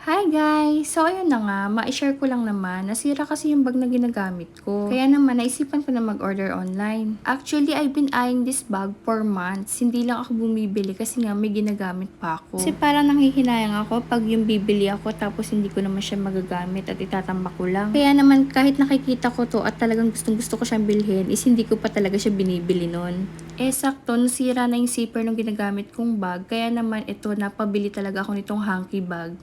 Hi guys! So ayun na nga, ma-share ko lang naman, nasira kasi yung bag na ginagamit ko. Kaya naman, naisipan ko na mag-order online. Actually, I've been eyeing this bag for months. Hindi lang ako bumibili kasi nga may ginagamit pa ako. Kasi parang nanghihinayang ako pag yung bibili ako tapos hindi ko naman siya magagamit at itatambak ko lang. Kaya naman, kahit nakikita ko to at talagang gustong gusto ko siyang bilhin, is hindi ko pa talaga siya binibili nun. Eh sakto, nasira na yung zipper nung ginagamit kong bag. Kaya naman ito, napabili talaga ako nitong hanky bag.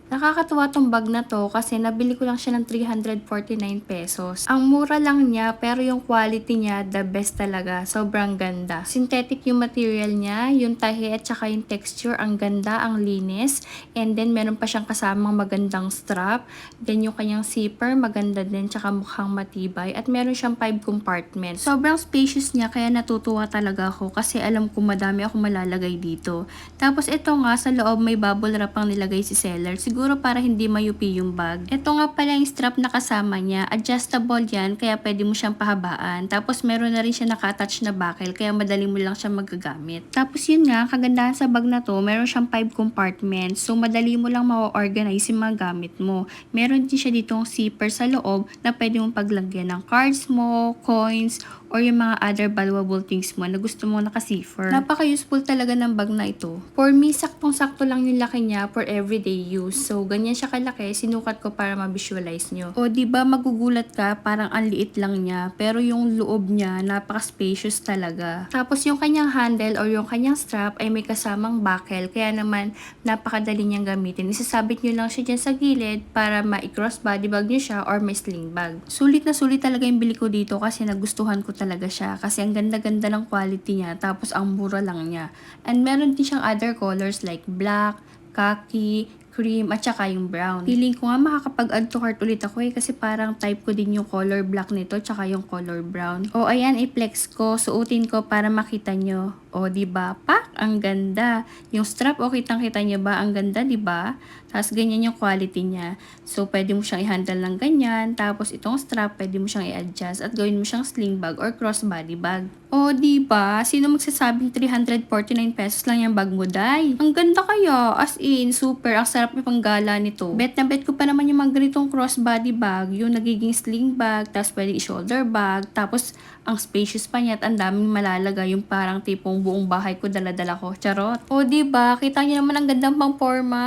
Nakakatuwa tong bag na to kasi nabili ko lang siya ng 349 pesos. Ang mura lang niya pero yung quality niya the best talaga. Sobrang ganda. Synthetic yung material niya, yung tahi at saka yung texture. Ang ganda, ang linis. And then meron pa siyang kasamang magandang strap. Then yung kanyang zipper, maganda din. Tsaka mukhang matibay. At meron siyang 5 compartments. Sobrang spacious niya kaya natutuwa talaga ako kasi alam ko madami ako malalagay dito. Tapos ito nga sa loob may bubble wrap ang nilagay si seller. Siguro para hindi mayupi yung bag. Ito nga pala yung strap na kasama niya. Adjustable yan kaya pwede mo siyang pahabaan. Tapos meron na rin siya naka-attach na buckle kaya madali mo lang siya magagamit. Tapos yun nga, kagandahan sa bag na to, meron siyang 5 compartments. So madali mo lang ma-organize yung mga gamit mo. Meron din siya ditong zipper sa loob na pwede mong paglagyan ng cards mo, coins, or yung mga other valuable things mo na gusto mo naka-zipper. Napaka-useful talaga ng bag na ito. For me, saktong-sakto lang yung laki niya for everyday use. So, ganyan siya kalaki. Sinukat ko para ma-visualize nyo. O, di ba magugulat ka, parang ang liit lang niya. Pero yung loob niya, napaka-spacious talaga. Tapos, yung kanyang handle or yung kanyang strap ay may kasamang buckle. Kaya naman, napakadali niyang gamitin. Isasabit nyo lang siya dyan sa gilid para ma-cross body bag nyo siya or may sling bag. Sulit na sulit talaga yung bili ko dito kasi nagustuhan ko talaga siya. Kasi ang ganda-ganda ng quality niya. Tapos, ang mura lang niya. And meron din siyang other colors like black, khaki, cream, at saka yung brown. Feeling ko nga makakapag-add to cart ulit ako eh kasi parang type ko din yung color black nito tsaka yung color brown. O ayan, i-flex ko, suotin ko para makita nyo. O di ba? Pak, ang ganda. Yung strap, o kitang-kita nyo ba? Ang ganda, di ba? Tapos ganyan yung quality niya. So pwede mo siyang i-handle ng ganyan. Tapos itong strap, pwede mo siyang i-adjust at gawin mo siyang sling bag or crossbody bag. O di ba? Sino magsasabing 349 pesos lang yung bag mo, day? Ang ganda kaya. As in, super. Ang sarap yung panggala nito. Bet na bet ko pa naman yung mga ganitong crossbody bag. Yung nagiging sling bag, tapos pwede shoulder bag. Tapos, ang spacious pa niya at ang daming malalagay. Yung parang tipong buong bahay ko dala-dala ko. Charot. O di ba? Kita niyo naman ang gandang pang forma.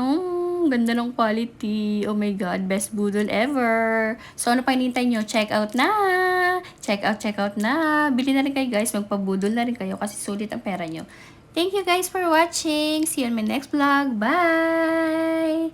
Mm, ganda ng quality. Oh my God, best budol ever. So, ano pa hinintay nyo? Check out na! Check out, check out na! Bili na rin kayo guys. Magpabudol na rin kayo kasi sulit ang pera nyo. Thank you guys for watching. See you on my next vlog. Bye!